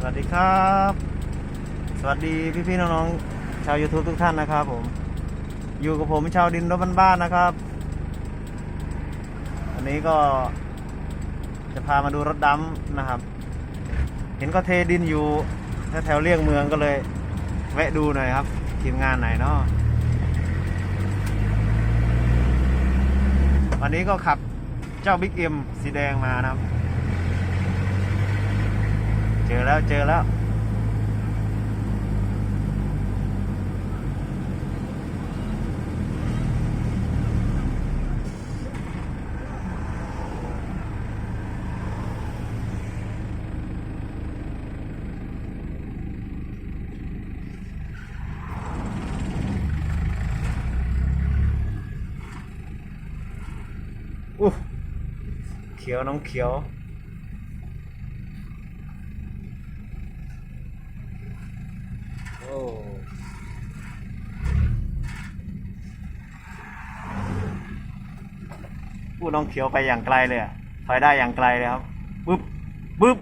สวัสดีครับ สวัสดีพี่ๆน้องๆชาว YouTube ทุกท่านนะครับผม อยู่กับผมชาวดินรถบ้านๆนะครับ วันนี้ก็จะพามาดูรถดำนะครับ เห็นก็เทดินอยู่แถวเลี่ยงเมืองก็เลย แวะดูหน่อยครับ ทีมงานไหนเนาะวันนี้ก็ขับเจ้าบิ๊กเอ็มสีแดงมานะครับ แล้วเจอแล้ว อู้เขียวน้องเขียว โอ้อู้น้องเขียวไปอย่างไกลเลยอะถอยได้อย่างไกลเลยครับปึ๊บปึ๊บ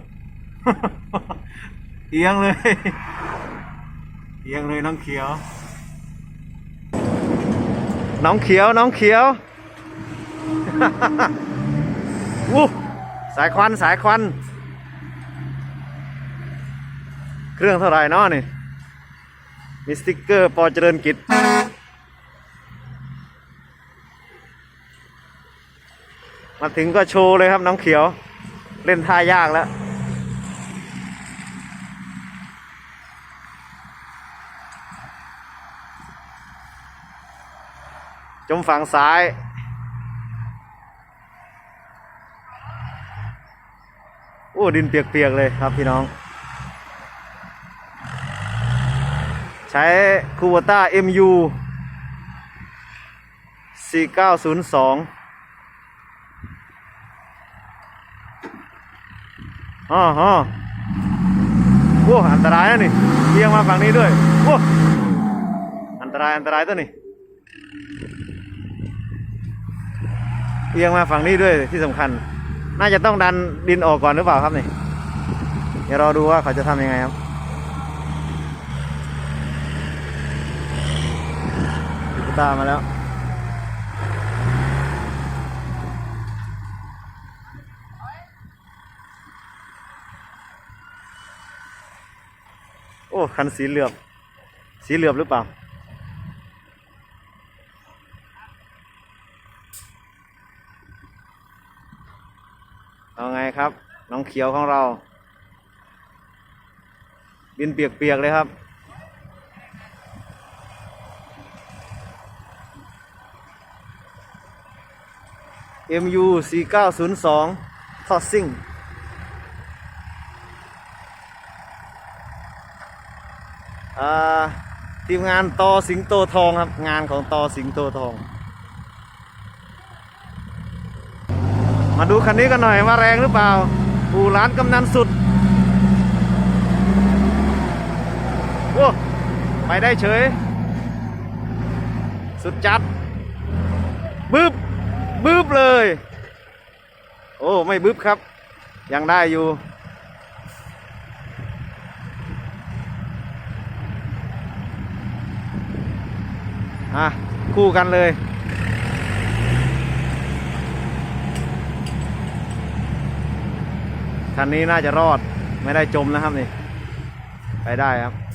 เอียงเลย เอียงเลยน้องเขียว น้องเขียวน้องเขียววู้สายควันสายควัน เครื่องเท่าไหร่เนาะนี่ มีสติกเกอร์ปอเจริญกิจ มาถึงก็โชว์เลยครับน้องเขียว เล่นท่ายากแล้ว จมฝั่งซ้ายโอ้ดินเปียกๆเลยครับพี่น้อง ช้คูวต้า MU 4902อ๋อฮะโอ้อันตรายนะนี่เอียงมาฝั่งนี้ด้วยโอ้อันตรายอันตรายตัวนี้เอียงมาฝั่งนี้ด้วยที่สำคัญ น่าจะต้องดันดินออกก่อนหรือเปล่าครับนี่ เดี๋ยวรอดูว่าเขาจะทำยังไงครับ ตามมาแล้ว โอ้ คันสีเหลือบ สีเหลือบหรือเปล่า เอาไงครับ น้องเขียวของเราดินเปียกๆเลยครับ MU 4902 Tossing อ่าทีมงานตอสิงโตทองครับ งานของตอสิงโตทอง มาดูคันนี้กันหน่อยว่าแรงหรือเปล่าปูร้านกำนันสุดโอ้ไปได้เฉย สุดจัดบึ๊บ บึ๊บเลย โอ้ไม่บึ๊บครับ ยังได้อยู่ อะ คู่กันเลยคันนี้น่าจะรอดไม่ได้จมนะครับนี่ ไปได้ครับ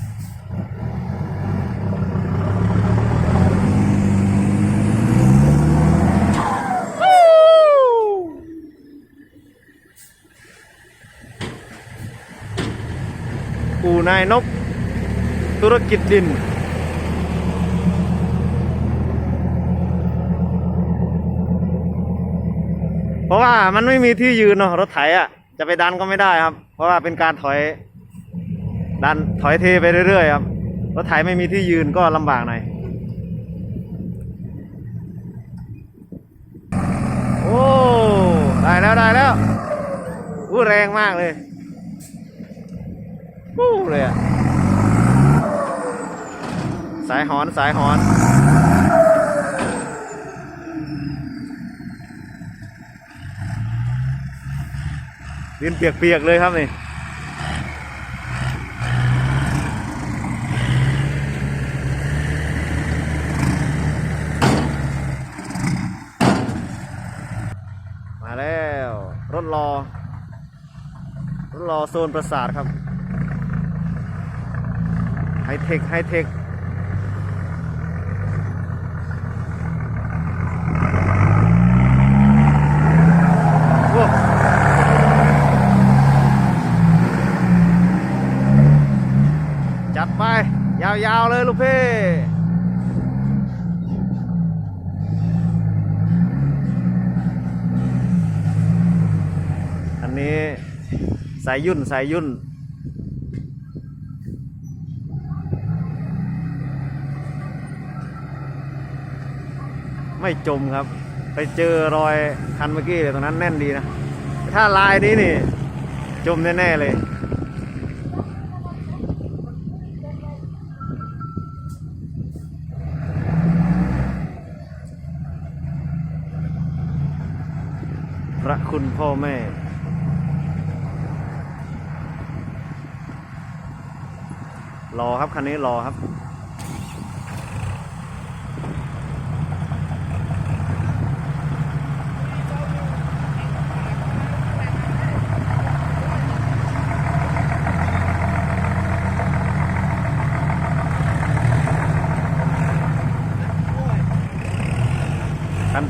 นายนกธุรกิจดิน เพราะว่ามันไม่มีที่ยืนเนาะรถไถอะ จะไปดันก็ไม่ได้ครับ เพราะว่าเป็นการถอย ดันถอยเทไปเรื่อยๆครับรถไถไม่มีที่ยืนก็ลำบากหน่อยโอ้ได้แล้วได้แล้วอู้แรงมากเลย ปู้เลยอะสายหอนสายหอนดินเปียกๆเลยครับนี่มาแล้ว รถรอ รถรอโซนประสาทครับ ไฮเทค ไฮเทคโอ้จัดไป ยาวๆ เลยลูกพี่อันนี้สายยุ่น สายยุ่น ไม่จมครับ ไปเจอรอยคันเมื่อกี้เลยตรงนั้นแน่นดีนะ ถ้าลายนี้นี่ จมแน่ๆเลยพระคุณพ่อแม่ รอครับคันนี้รอครับ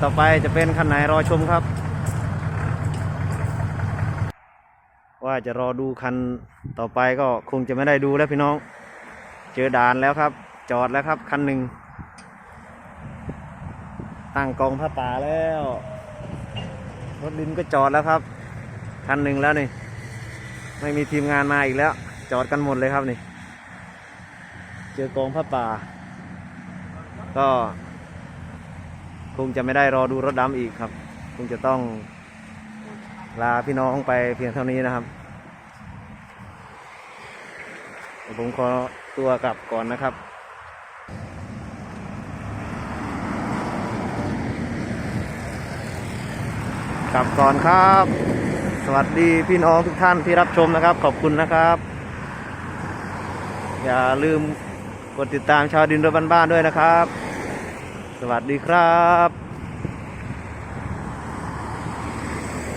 ต่อไปจะเป็นคันไหนรอชมครับ ว่าจะรอดูคันต่อไปก็คงจะไม่ได้ดูแล้วพี่น้อง เจอด่านแล้วครับ จอดแล้วครับคันหนึ่งตั้งกองผ้าป่าแล้วรถดินก็จอดแล้วครับ คันหนึ่งแล้วนี่ ไม่มีทีมงานมาอีกแล้ว จอดกันหมดเลยครับนี่ เจอกองผ้าป่า ก็ คงจะไม่ได้รอดูรถดำอีกครับ คงจะต้องลาพี่น้องไปเพียงเท่านี้นะครับ ผมขอตัวกลับก่อนนะครับกลับก่อนครับ สวัสดีพี่น้องทุกท่านที่รับชมนะครับ ขอบคุณนะครับ อย่าลืมกดติดตามชาวดินรถบ้านๆด้วยนะครับ วัสดีครับ